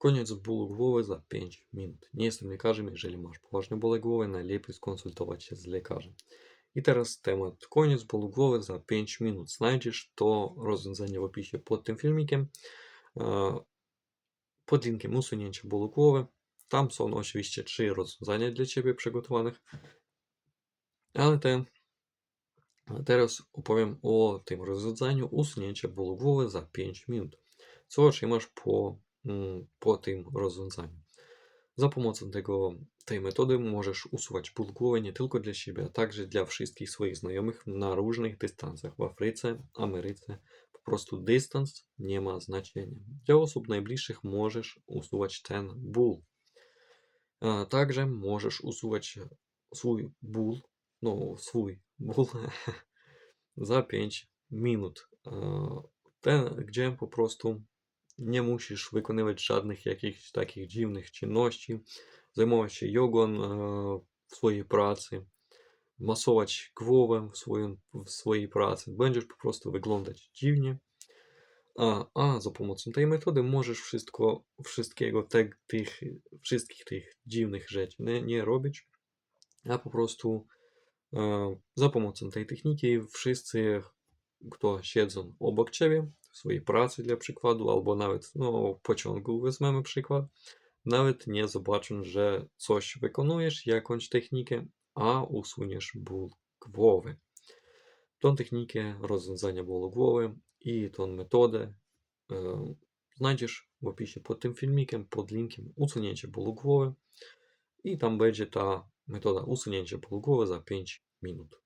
Koniec bólu głowy za 5 minut. Nie jestem lekarzem, jeżeli masz poważne bóle głowy, najlepiej skonsultować się z lekarzem. I teraz temat koniec bólu głowy za 5 minut. Znajdziesz to rozwiązanie w opisie pod tym filmikiem. Pod linkiem usunięcia bólu głowy. Tam są oczywiście trzy rozwiązania dla Ciebie przygotowanych. Ale te, teraz opowiem o tym rozwiązaniu usunięcia bólu głowy za 5 minut. Co otrzymasz po, po tym rozwiązaniu? Za pomocą tego, tej metody możesz usuwać ból głowy nie tylko dla siebie, a także dla wszystkich swoich znajomych na różnych dystansach w Afryce, Ameryce. Po prostu dystans nie ma znaczenia. Dla osób najbliższych możesz usuwać ten ból. A także możesz usuwać swój ból, no swój ból za 5 minut. Ten, gdzie po prostu nie musisz wykonywać żadnych jakichś takich dziwnych czynności, zajmować się jogą e, w swojej pracy, masować głowę w, swoim, w swojej pracy. Będziesz po prostu wyglądać dziwnie. A, a za pomocą tej metody możesz wszystko, wszystkiego te, tych, wszystkich tych dziwnych rzeczy nie, nie robić, a po prostu e, za pomocą tej techniki wszyscy, kto siedzą obok ciebie, w swojej pracy dla przykładu, albo nawet no, w pociągu weźmiemy przykład, nawet nie zobaczą, że coś wykonujesz, jakąś technikę, a usuniesz ból głowy. Tą technikę rozwiązania bólu głowy i tą metodę e, znajdziesz w opisie pod tym filmikiem, pod linkiem usunięcie bólu głowy i tam będzie ta metoda usunięcia bólu głowy za 5 minut.